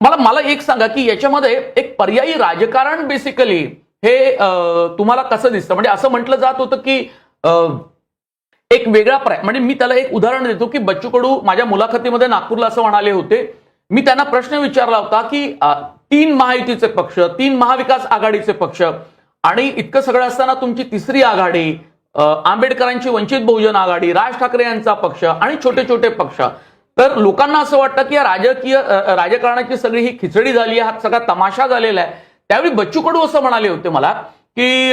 मला मला एक सांगा की याच्यामध्ये एक पर्यायी राजकारण बेसिकली हे तुम्हाला कसं दिसतं? म्हणजे असं म्हटलं जात होतं की एक वेगळा पर्याय म्हणजे मी त्याला एक उदाहरण देतो की बच्चू कडू माझ्या मुलाखतीमध्ये नागपूरला असं म्हणाले होते. मी त्यांना प्रश्न विचारला होता की तीन महायुतीचे पक्ष तीन महाविकास आघाडीचे पक्ष आणि इतकं सगळं असताना तुमची तिसरी आघाडी आंबेडकरांची वंचित बहुजन आघाडी राज ठाकरे यांचा पक्ष आणि छोटे छोटे पक्ष. तर लोकांना असं वाटतं की या राजकीय राजकारणाची सगळी ही खिचडी झाली आहे हा सगळा तमाशा झालेला आहे. त्यावेळी बच्चू कडू असं म्हणाले होते मला की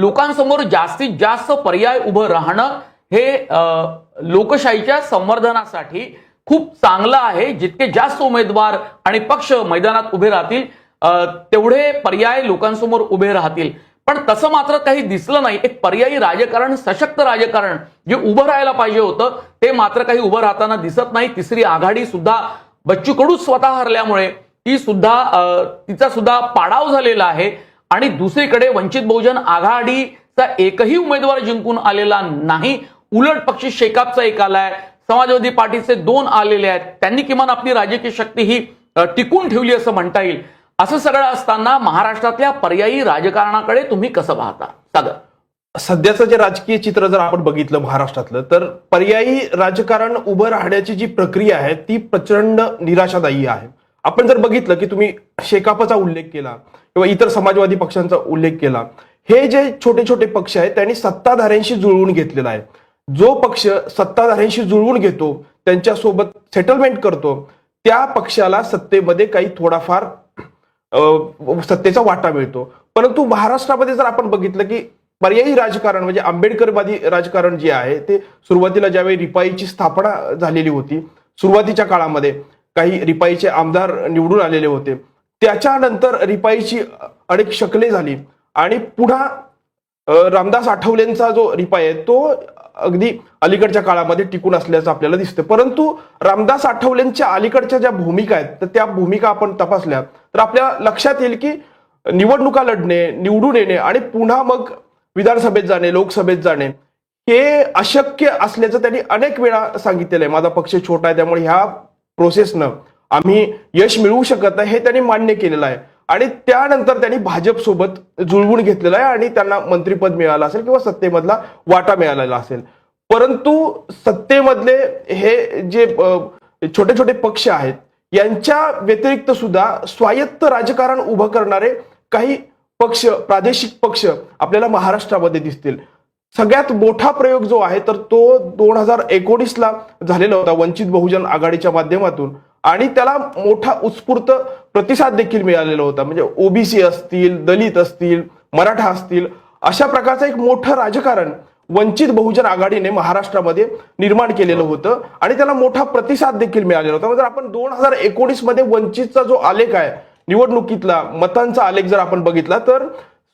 लोकांसमोर जास्तीत जास्त पर्याय उभं राहणं हे अं, लोकशाहीच्या संवर्धनासाठी खूप चांगलं आहे. जितके जास्त उमेदवार आणि पक्ष मैदानात उभे राहतील तेवढे पर्याय लोकांसमोर उभे राहतील. पण तसं मात्र काही दिसलं नाही. एक पर्यायी राजकारण सशक्त राजकारण जे उभं राहायला पाहिजे होतं ते मात्र काही उभं राहताना दिसत नाही. तिसरी आघाडी सुद्धा बच्चू कडू स्वतः हरल्यामुळे ती सुद्धा तिचा सुद्धा पाडाव झालेला आहे. आणि दुसरीकडे वंचित बहुजन आघाडीचा एकही उमेदवार जिंकून आलेला नाही. उलट पक्षी शेकापचा एक आलाय. समाजवादी पार्टीचे दोन आलेले आहेत. त्यांनी किमान आपली राजकीय शक्ती ही टिकून ठेवली असं म्हणता येईल. असं सगळं असताना महाराष्ट्रातल्या पर्यायी राजकारणाकडे तुम्ही कसं पाहता? सागर. सध्याचं जे राजकीय चित्र जर आपण बघितलं महाराष्ट्रातलं तर पर्यायी राजकारण उभं राहण्याची जी प्रक्रिया आहे ती प्रचंड निराशादायी आहे. आपण जर बघितलं की तुम्ही शेकापचा उल्लेख केला किंवा इतर समाजवादी पक्षांचा उल्लेख केला हे जे छोटे छोटे पक्ष आहेत त्यांनी सत्ताधाऱ्यांशी जुळवून घेतलेला आहे. जो पक्ष सत्ताधाऱ्यांशी जुळवून घेतो त्यांच्यासोबत सेटलमेंट करतो त्या पक्षाला सत्तेमध्ये काही थोडाफार सत्तेचा वाटा मिळतो. परंतु महाराष्ट्रामध्ये जर आपण बघितलं की पर्यायी राजकारण म्हणजे आंबेडकरवादी राजकारण जे आहे ते सुरुवातीला ज्यावेळी रिपाईची स्थापना झालेली होती सुरुवातीच्या काळामध्ये काही रिपाईचे आमदार निवडून आलेले होते. त्याच्यानंतर रिपाईची अनेक शकले झाली आणि पुन्हा रामदास आठवलेंचा जो रिपाई आहे तो अगदी अलीकडच्या काळामध्ये टिकून असल्याचं आपल्याला दिसतं. परंतु रामदास आठवलेंच्या अलीकडच्या ज्या भूमिका आहेत तर त्या भूमिका आपण तपासल्या. तर आपल्या लक्षात येईल की निवडणुका लढणे निवडून येणे आणि पुन्हा मग विधानसभेत जाणे लोकसभेत जाणे हे अशक्य असल्याचं त्यांनी अनेक वेळा सांगितलेलं आहे. माझा पक्ष छोटा आहे त्यामुळे ह्या प्रोसेसनं आम्ही यश मिळवू शकत नाही हे त्यांनी मान्य केलेलं आहे. आणि त्यानंतर त्यांनी भाजपसोबत जुळवून घेतलेलं आहे आणि त्यांना मंत्रिपद मिळालं असेल किंवा सत्तेमधला वाटा मिळालेला असेल. परंतु सत्तेमधले हे जे छोटे छोटे पक्ष आहेत यांच्या व्यतिरिक्त सुद्धा स्वायत्त राजकारण उभं करणारे काही पक्ष प्रादेशिक पक्ष आपल्याला महाराष्ट्रामध्ये दिसतील. सगळ्यात मोठा प्रयोग जो आहे तर तो दोन हजार एकोणीसला झालेला होता वंचित बहुजन आघाडीच्या माध्यमातून. आणि त्याला मोठा उत्स्फूर्त प्रतिसाद देखील मिळालेला होता. म्हणजे ओबीसी असतील दलित असतील मराठा असतील अशा प्रकारचं एक मोठं राजकारण वंचित बहुजन आघाडीने महाराष्ट्रामध्ये निर्माण केलेलं होतं आणि त्याला मोठा प्रतिसाद देखील मिळालेला होता. जर आपण दोन हजार एकोणीसमध्ये वंचितचा जो आलेख आहे निवडणुकीतला मतांचा आलेख जर आपण बघितला तर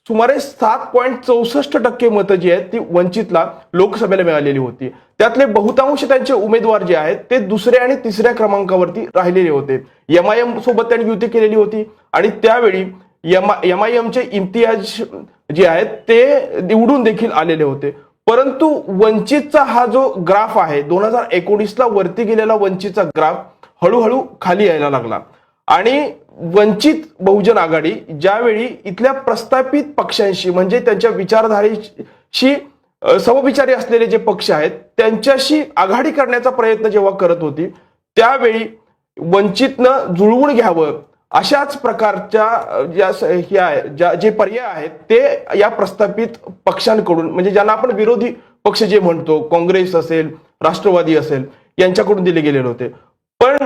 सुमारे सात पॉईंट चौसष्ट टक्के मतं जी आहेत ती वंचितला लोकसभेला मिळालेली होती. त्यातले बहुतांश त्यांचे उमेदवार जे आहेत ते दुसऱ्या आणि तिसऱ्या क्रमांकावरती राहिलेले होते. एम आय एम सोबत त्यांनी युती केलेली होती आणि त्यावेळी एम आय एमचे इम्तियाज जे आहेत ते निवडून देखील आलेले होते. परंतु वंचितचा हा जो ग्राफ आहे दोन हजार एकोणीसला वरती गेलेला वंचितचा ग्राफ हळूहळू खाली यायला लागला. आणि वंचित बहुजन आघाडी ज्यावेळी इथल्या प्रस्थापित पक्षांशी म्हणजे त्यांच्या विचारधारेशी समविचारी असलेले जे पक्ष आहेत त्यांच्याशी आघाडी करण्याचा प्रयत्न जेव्हा करत होती त्यावेळी वंचितनं जुळवून घ्यावं अशाच प्रकारच्या ज्या ज्या जे पर्याय आहेत ते या प्रस्थापित पक्षांकडून म्हणजे ज्यांना आपण विरोधी पक्ष जे म्हणतो काँग्रेस असेल राष्ट्रवादी असेल यांच्याकडून दिले गेलेले होते. पण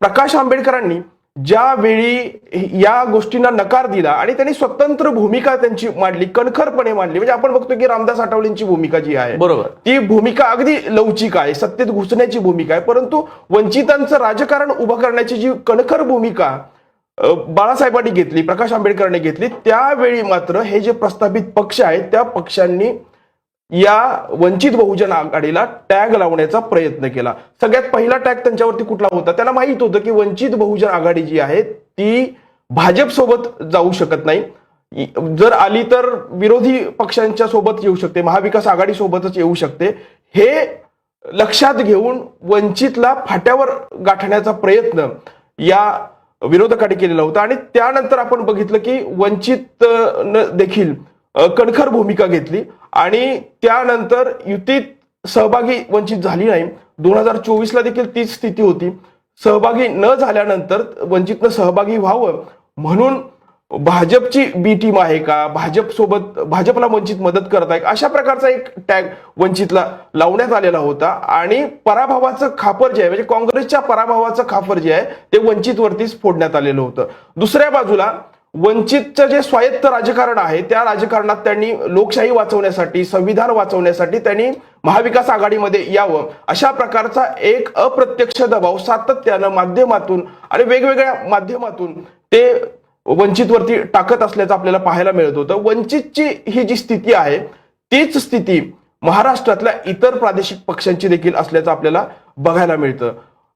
प्रकाश आंबेडकरांनी ज्यावेळी या गोष्टींना नकार दिला आणि त्यांनी स्वतंत्र भूमिका त्यांची मांडली कणखरपणे मांडली म्हणजे आपण बघतो की रामदास आठवलेंची भूमिका जी आहे बरोबर. ती भूमिका अगदी लवचिक आहे सत्तेत घुसण्याची भूमिका आहे परंतु वंचितांचं राजकारण उभं करण्याची जी कणखर भूमिका बाळासाहेबांनी घेतली प्रकाश आंबेडकरांनी घेतली. त्यावेळी मात्र हे जे प्रस्थापित पक्ष आहेत त्या पक्षांनी या वंचित बहुजन आघाडीला टॅग लावण्याचा प्रयत्न केला. सगळ्यात पहिला टॅग त्यांच्यावरती कुठला होता? त्यांना माहीत होतं की वंचित बहुजन आघाडी जी आहे ती भाजपसोबत जाऊ शकत नाही. जर आली तर विरोधी पक्षांच्या सोबत येऊ शकते महाविकास आघाडी सोबतच येऊ शकते. हे लक्षात घेऊन वंचितला फाट्यावर गाठण्याचा प्रयत्न या विरोधकांनी केलेला होता. आणि त्यानंतर आपण बघितलं की वंचित न देखील कणखर भूमिका घेतली. आणि त्यानंतर युतीत सहभागी वंचित झाली नाही. दोन हजार चोवीसला देखील तीच स्थिती होती. सहभागी न झाल्यानंतर वंचितनं सहभागी व्हावं म्हणून भाजपची बी टीम आहे का? भाजप सोबत भाजपला वंचित मदत करत आहे अशा प्रकारचा एक टॅग वंचितला लावण्यात आलेला होता. आणि पराभवाचं खापर जे आहे म्हणजे काँग्रेसच्या पराभवाचं खापर जे आहे ते वंचितवरतीच फोडण्यात आलेलं होतं. दुसऱ्या बाजूला वंचितचं जे स्वायत्त राजकारण आहे त्या राजकारणात त्यांनी लोकशाही वाचवण्यासाठी संविधान वाचवण्यासाठी त्यांनी महाविकास आघाडीमध्ये यावं. अशा प्रकारचा एक अप्रत्यक्ष दबाव सातत्यानं माध्यमातून आणि वेगवेगळ्या माध्यमातून ते वंचितवरती टाकत असल्याचं आपल्याला पाहायला मिळत होतं. वंचितची ही जी स्थिती आहे तीच स्थिती महाराष्ट्रातल्या इतर प्रादेशिक पक्षांची देखील असल्याचं आपल्याला बघायला मिळतं.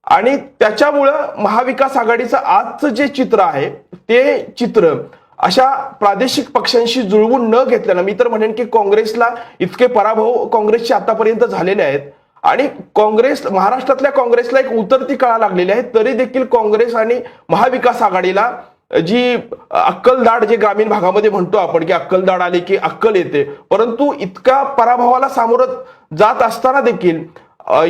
आणि त्याच्यामुळं महाविकास आघाडीचं आजचं जे चित्र आहे ते चित्र अशा प्रादेशिक पक्षांशी जुळवून न घेतल्यानं मी तर म्हणेन की काँग्रेसला इतके पराभव काँग्रेसचे आतापर्यंत झालेले आहेत. आणि काँग्रेस महाराष्ट्रातल्या काँग्रेसला एक उतरती कळा लागलेली आहे तरी देखील काँग्रेस आणि महाविकास आघाडीला जी अक्कलदाड जे ग्रामीण भागामध्ये म्हणतो आपण की अक्कलदाड आले की अक्कल येते. परंतु इतका पराभवाला सामोरं जात असताना देखील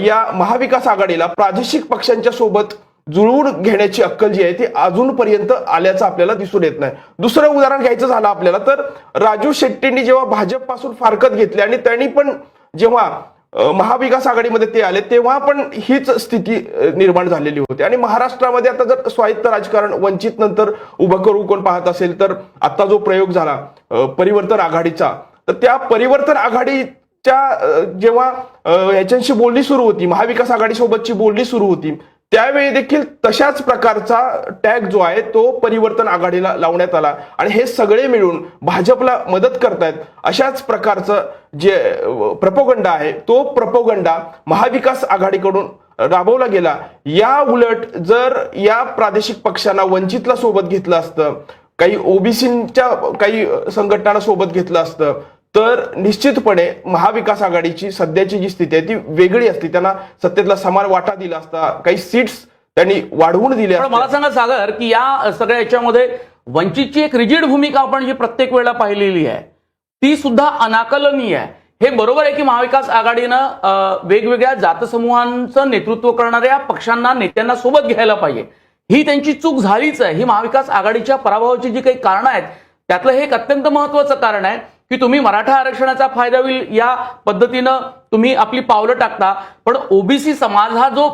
या महाविकास आघाडीला प्रादेशिक पक्षांच्या सोबत जुळवून घेण्याची अक्कल जी आहे ती अजूनपर्यंत आल्याचं आपल्याला दिसून येत नाही. दुसरं उदाहरण घ्यायचं झालं आपल्याला तर राजू शेट्टींनी जेव्हा भाजपपासून फारकत घेतली आणि त्यांनी पण जेव्हा महाविकास आघाडीमध्ये ते आले तेव्हा पण हीच स्थिती निर्माण झालेली होती. आणि महाराष्ट्रामध्ये आता जर स्वायत्त राजकारण वंचित नंतर उभं करू कोण पाहत असेल तर आता जो प्रयोग झाला परिवर्तन आघाडीचा तर त्या परिवर्तन आघाडीच्या जेव्हा याच्यांशी याच्याशी बोलणी सुरू होती महाविकास आघाडीसोबतची बोलणी सुरू होती त्यावेळी देखील तशाच प्रकारचा टॅग जो आहे तो परिवर्तन आघाडीला लावण्यात आला. आणि हे सगळे मिळून भाजपला मदत करतायत अशाच प्रकारचं जे प्रपोगंडा आहे तो प्रपोगंडा महाविकास आघाडीकडून राबवला गेला. या उलट जर या प्रादेशिक पक्षांना वंचितला सोबत घेतलं असतं काही ओबीसीच्या काही संघटनांना सोबत घेतलं असतं तर निश्चितपणे महाविकास आघाडीची सध्याची जी स्थिती आहे ती वेगळी असती. त्यांना सत्तेतला समान वाटा दिला असता काही सीट्स त्यांनी वाढवून दिल्या मला. सांगा सागर की या सगळ्या याच्यामध्ये वंचितची एक रिजिड भूमिका आपण जी प्रत्येक वेळेला पाहिलेली आहे ती सुद्धा अनाकलनीय आहे. हे बरोबर आहे की महाविकास आघाडीनं वेगवेगळ्या जातसमूहांचं नेतृत्व करणाऱ्या पक्षांना नेत्यांना सोबत घ्यायला पाहिजे? ही त्यांची चूक झालीच आहे. ही महाविकास आघाडीच्या पराभवाची जी काही कारणं आहेत त्यातलं हे एक अत्यंत महत्वाचं कारण आहे. की तुम्ही मराठा आरक्षणाचा फायदा होईल या पद्धतीनं तुम्ही आपली पावलं टाकता. पण ओबीसी समाज हा जो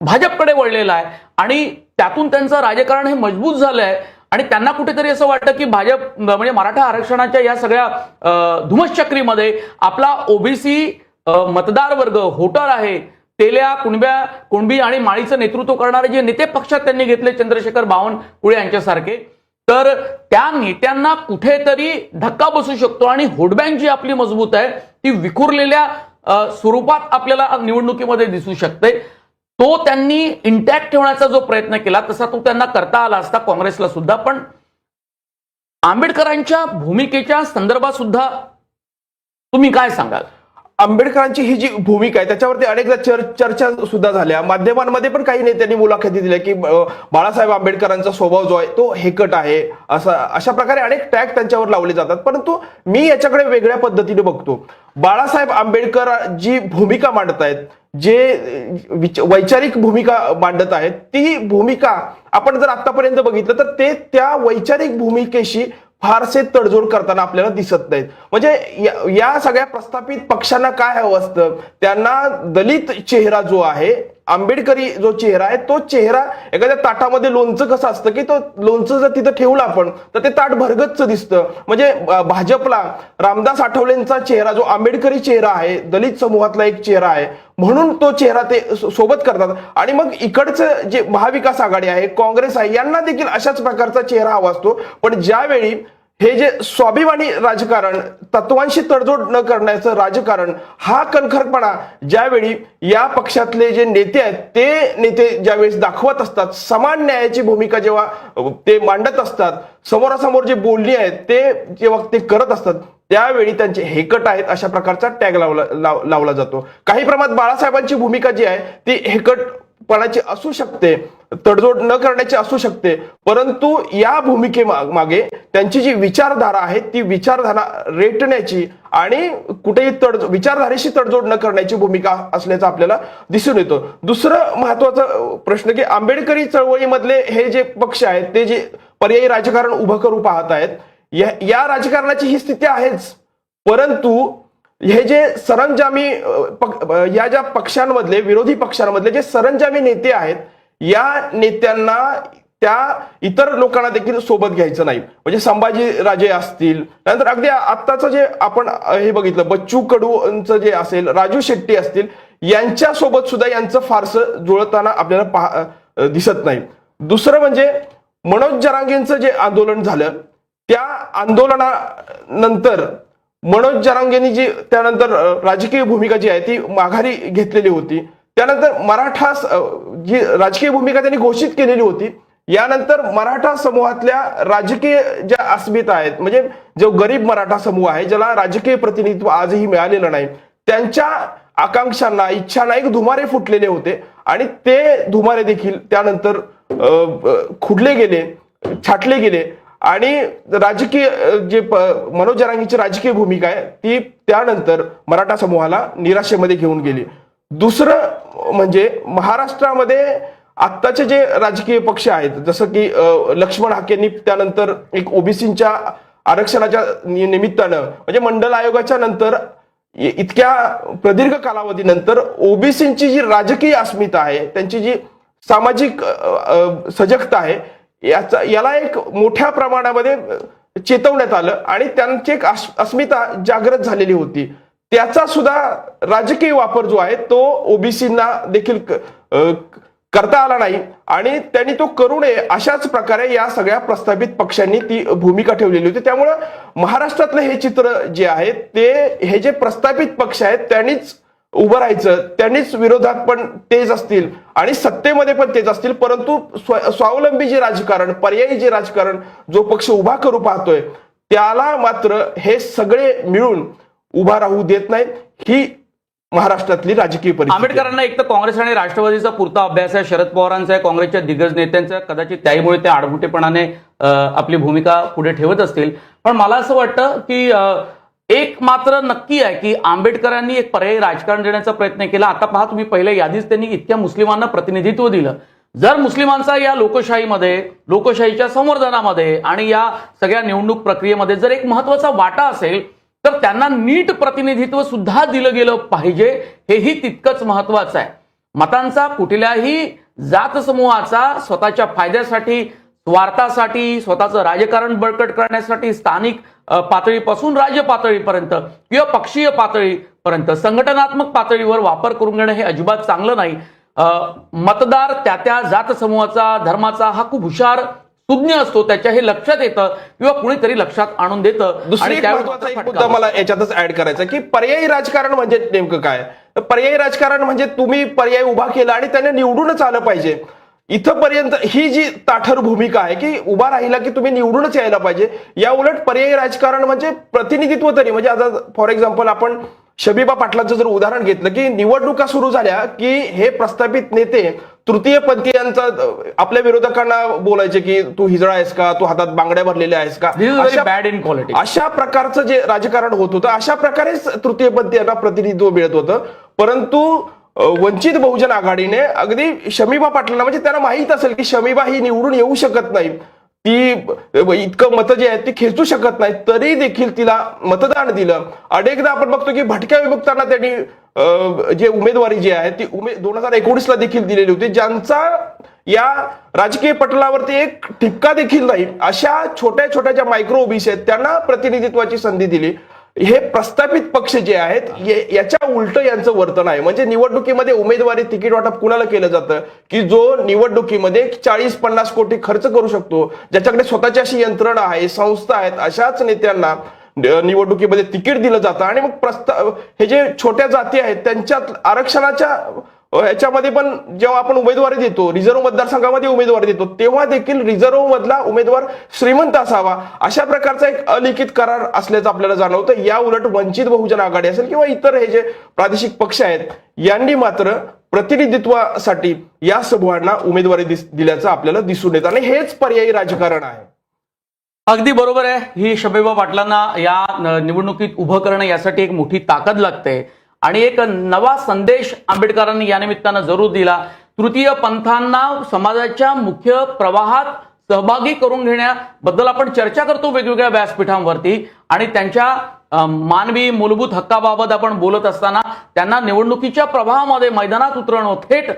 भाजपकडे वळलेला आहे आणि त्यातून त्यांचं राजकारण हे मजबूत झालं आहे आणि त्यांना कुठेतरी असं वाटतं की भाजप म्हणजे मराठा आरक्षणाच्या या सगळ्या धुमश्चक्रीमध्ये आपला ओबीसी मतदार वर्ग होटर आहे तेल्या कुणब्या कुणबी आणि माळीचं नेतृत्व करणारे जे नेते पक्षात त्यांनी घेतले चंद्रशेखर बावनकुळे यांच्यासारखे. तर त्या नेत्यांना कुठेतरी धक्का बसू शकतो आणि होडबँक जी आपली मजबूत आहे ती विखुरलेल्या स्वरूपात आपल्याला निवडणुकीमध्ये दिसू शकते. तो त्यांनी इंटॅक्ट ठेवण्याचा जो प्रयत्न केला तसा तो त्यांना करता आला असता काँग्रेसला सुद्धा. पण आंबेडकरांच्या भूमिकेच्या संदर्भात सुद्धा तुम्ही काय सांगाल? आंबेडकरांची ही जी भूमिका आहे त्याच्यावरती अनेकदा चर चर्चा सुद्धा झाल्या. माध्यमांमध्ये पण काही नेत्यांनी मुलाखती दिल्या की बाळासाहेब आंबेडकरांचा स्वभाव जो आहे तो हेकट आहे. असा अशा प्रकारे अनेक टॅग त्यांच्यावर लावले जातात. परंतु मी याच्याकडे वेगळ्या पद्धतीने बघतो. बाळासाहेब आंबेडकर जी भूमिका मांडत आहेत जे विच- वैचारिक भूमिका मांडत आहेत ती भूमिका आपण जर आतापर्यंत बघितलं तर ते त्या वैचारिक भूमिकेशी फारसे तडजोड करताना आपल्याला दिसत नाहीत. म्हणजे या- सगळ्या प्रस्थापित पक्षांना काय हवं असतं? त्यांना दलित चेहरा जो आहे आंबेडकरी जो चेहरा आहे तो चेहरा एखाद्या ताटामध्ये लोणचं कसं असतं की तो लोणचं जर तिथं ठेवलं आपण तर ते ताट भरगच्च दिसतं. म्हणजे भाजपला रामदास आठवलेंचा चेहरा जो आंबेडकरी चेहरा आहे दलित समूहातला एक चेहरा आहे म्हणून तो चेहरा ते सोबत करतात. आणि मग इकडचं जे महाविकास आघाडी आहे काँग्रेस आहे यांना देखील अशाच प्रकारचा चेहरा हवा असतो. पण ज्यावेळी हे जे स्वाभिमानी राजकारण तत्वांशी तडजोड न करण्याचं राजकारण हा कणखरपणा ज्यावेळी या पक्षातले जे नेते आहेत ते नेते ज्यावेळेस दाखवत असतात समान न्यायाची भूमिका जेव्हा ते मांडत असतात समोरासमोर जे बोलणी आहेत ते जेव्हा ते करत असतात त्यावेळी त्यांचे हेकट आहेत अशा प्रकारचा टॅग लावला लाव- लावला जातो. काही प्रमाणात बाळासाहेबांची भूमिका जी आहे ती हेकटपणाची असू शकते तडजोड न करण्याची असू शकते परंतु या भूमिके मागे त्यांची जी विचारधारा आहे ती विचारधारा रेटण्याची आणि कुठेही तड विचारधारेशी तडजोड न करण्याची भूमिका असल्याचं आपल्याला दिसून येतो. दुसरं महत्त्वाचा प्रश्न की आंबेडकरी चळवळीमधले हे जे पक्ष आहेत ते जे पर्यायी राजकारण उभं करू पाहत आहेत या या राजकारणाची ही स्थिती आहेच. परंतु हे जे सरंजामी या ज्या पक्षांमधले विरोधी पक्षांमधले जे सरंजामी नेते आहेत या नेत्यांना त्या इतर लोकांना देखील सोबत घ्यायचं नाही. म्हणजे संभाजी राजे असतील नंतर अगदी आत्ताचं जे आपण हे बघितलं बच्चू कडूंचं जे असेल राजू शेट्टी असतील यांच्या सोबत सुद्धा यांचं फारसं जुळताना आपल्याला पहा दिसत नाही. दुसरं म्हणजे मनोज जरांगेंचं जे आंदोलन झालं त्या आंदोलनानंतर मनोज जरांगेंनी जी त्यानंतर राजकीय भूमिका जी आहे ती माघारी घेतलेली होती. त्यानंतर मराठा जी राजकीय भूमिका त्यांनी घोषित केलेली होती यानंतर मराठा समूहातल्या राजकीय ज्या अस्मिता आहेत म्हणजे जो गरीब मराठा समूह आहे ज्याला राजकीय प्रतिनिधित्व आजही मिळालेलं नाही त्यांच्या आकांक्षांना इच्छांना एक धुमारे फुटलेले होते आणि ते धुमारे देखील त्यानंतर खुडले गेले छाटले गेले. आणि राजकीय जे प- मनोज जरांगीची राजकीय भूमिका आहे ती त्यानंतर मराठा समूहाला निराशेमध्ये घेऊन गेली. दुसरं म्हणजे महाराष्ट्रामध्ये आत्ताचे जे राजकीय पक्ष आहेत जसं की लक्ष्मण हाकेंनी त्यानंतर एक ओबीसीच्या आरक्षणाच्या निमित्तानं म्हणजे मंडल आयोगाच्या नंतर इतक्या प्रदीर्घ कालावधीनंतर ओबीसींची जी राजकीय अस्मिता आहे त्यांची जी सामाजिक सजगता आहे याचा याला एक मोठ्या प्रमाणामध्ये चेतवण्यात आलं आणि त्यांची एक अस्मिता जागृत झालेली होती. त्याचा सुद्धा राजकीय वापर जो आहे तो ओबीसींना देखील क- करता आला नाही आणि त्यांनी तो करू नये अशाच प्रकारे या सगळ्या प्रस्थापित पक्षांनी ती भूमिका ठेवलेली होती. त्यामुळं महाराष्ट्रातलं हे चित्र जे आहे ते हे जे प्रस्थापित पक्ष आहेत त्यांनीच उभं राहायचं. त्यांनीच विरोधात पण तेज असतील. आणि सत्तेमध्ये पण तेच असतील. परंतु स्व- स्वावलंबी जे राजकारण पर्यायी जे राजकारण जो पक्ष उभा करू पाहतोय त्याला मात्र हे सगळे मिळून उभा राहू देत नाहीत. ही महाराष्ट्रातली राजकीय परिस्थिती आहे. आंबेडकरांना एक तर काँग्रेस आणि राष्ट्रवादीचा पुरता अभ्यास आहे. शरद पवारांचा आहे काँग्रेसच्या दिग्गज नेत्यांचा कदाचित त्याहीमुळे ते आडमुठेपणाने आपली भूमिका पुढे ठेवत असतील. पण मला असं वाटतं की एक मात्र नक्की आहे की आंबेडकरांनी एक पर्यायी राजकारण देण्याचा प्रयत्न केला. आता पहा तुम्ही पहिल्या यादीच त्यांनी इतक्या मुस्लिमांना प्रतिनिधित्व दिलं. जर मुस्लिमांचा या लोकशाहीमध्ये लोकशाहीच्या संवर्धनामध्ये आणि या सगळ्या निवडणूक प्रक्रियेमध्ये जर एक महत्त्वाचा वाटा असेल तर त्यांना नीट प्रतिनिधित्व सुद्धा दिलं गेलं पाहिजे. हेही तितकंच महत्वाचं आहे. मतांचा कुठल्याही जात समूहाचा स्वतःच्या फायद्यासाठी स्वार्थासाठी स्वतःचं राजकारण बळकट करण्यासाठी स्थानिक पातळीपासून राज्य पातळीपर्यंत किंवा पक्षीय पातळीपर्यंत संघटनात्मक पातळीवर वापर करून घेणं हे अजिबात चांगलं नाही. मतदार त्या त्या जात समूहाचा धर्माचा हा खूप हुशार सुज्ञ असतो त्याच्या हे लक्षात येतं किंवा कुणीतरी लक्षात आणून देतं. दुसरी मुद्दा. मला याच्यातच ऍड करायचा की पर्यायी राजकारण म्हणजे नेमकं काय? तर पर्यायी राजकारण म्हणजे तुम्ही पर्याय उभा केला आणि त्याने निवडूनच आलं पाहिजे. इथंपर्यंत ही जी ताठर भूमिका आहे की उभा राहिला की तुम्ही निवडूनच यायला पाहिजे या उलट पर्यायी राजकारण म्हणजे प्रतिनिधित्व तरी. म्हणजे आता फॉर एक्झाम्पल आपण शबीबा पाटलाचं जर उदाहरण घेतलं की निवडणुका सुरू झाल्या की हे प्रस्थापित नेते तृतीय पंथीयांचा आपल्या विरोधकांना बोलायचे की तू हिजळा आहेस का? तू हातात बांगड्या भरलेल्या आहेस का? This is very अशा- प्रकारचं जे राजकारण होत होतं अशा प्रकारेच तृतीयपंथीयांना प्रतिनिधित्व मिळत होतं. परंतु वंचित बहुजन आघाडीने अगदी शमीबा पाटलांना म्हणजे त्यांना माहीत असेल की शमीबा ही निवडून येऊ शकत नाही ती इतकं मतं जे आहेत ती खेचू शकत नाही तरी देखील तिला मतदान दिलं. अनेकदा आपण बघतो की भटक्या विमुक्तांना त्यांनी जे उमेदवारी जी आहे ती उमे दोन हजार एकोणीसला देखील दिलेली होती. ज्यांचा या राजकीय पटलावरती एक ठिपका देखील नाही अशा छोट्या छोट्या ज्या मायक्रो ओबीसी आहेत त्यांना प्रतिनिधित्वाची संधी दिली. हे प्रस्थापित पक्ष जे आहेत याच्या उलट यांचं वर्तन आहे. म्हणजे निवडणुकीमध्ये उमेदवारी तिकीट वाटप कुणाला केलं जातं? की जो निवडणुकीमध्ये चाळीस पन्नास कोटी खर्च करू शकतो ज्याच्याकडे स्वतःची अशी यंत्रणा आहे संस्था आहेत अशाच नेत्यांना निवडणुकीमध्ये तिकीट दिलं जातं. आणि मग प्रस्ताव हे जे छोट्या जाती आहेत त्यांच्यात आरक्षणाच्या याच्यामध्ये पण जेव्हा आपण उमेदवारी देतो रिझर्व्ह मतदारसंघामध्ये उमेदवारी देतो तेव्हा देखील रिझर्व्ह मधला उमेदवार श्रीमंत असावा अशा प्रकारचा एक अलिखित करार असल्याचं आपल्याला जाणवतं. या उलट वंचित बहुजन आघाडी असेल किंवा इतर हे जे प्रादेशिक पक्ष आहेत यांनी मात्र प्रतिनिधित्वासाठी या समूहांना उमेदवारी दिल्याचं आपल्याला दिसून येतं. आणि हेच पर्यायी राजकारण आहे. अगदी बरोबर आहे. ही शबेबा पाटलांना या निवडणुकीत उभं करणं यासाठी एक मोठी ताकद लागते. आणि एक नवा संदेश आंबेडकरांनी या निमित्तानं जरूर दिला. तृतीय पंथांना समाजाच्या मुख्य प्रवाहात सहभागी करून घेण्याबद्दल आपण चर्चा करतो वेगवेगळ्या व्यासपीठांवरती. आणि त्यांच्या मानवी मूलभूत हक्काबाबत आपण बोलत असताना त्यांना निवडणुकीच्या प्रवाहामध्ये मैदानात उतरणं थेट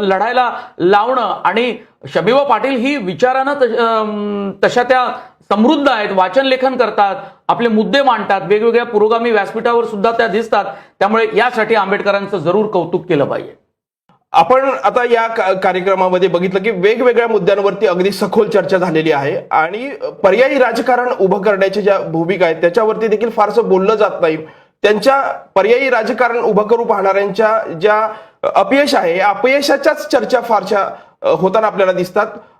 लढायला लावणं आणि शबीबा पाटील ही विचारानं तश- तशा त्या समृद्ध आहेत वाचन लेखन करतात आपले मुद्दे मांडतात वेगवेगळ्या पुरोगामी व्यासपीठावर सुद्धा त्या दिसतात. त्यामुळे यासाठी आंबेडकरांचं जरूर कौतुक केलं पाहिजे. आपण आता या कार्यक्रमामध्ये बघितलं की वेगवेगळ्या मुद्द्यांवरती अगदी सखोल चर्चा झालेली आहे आणि पर्यायी राजकारण उभं करण्याची ज्या भूमिका आहेत त्याच्यावरती देखील फारसं बोललं जात नाही. त्यांच्या पर्यायी राजकारण उभं करू पाहणाऱ्यांच्या ज्या अपयश आहे या अपयशाच्याच चर्चा फारशा होताना आपल्याला दिसतात.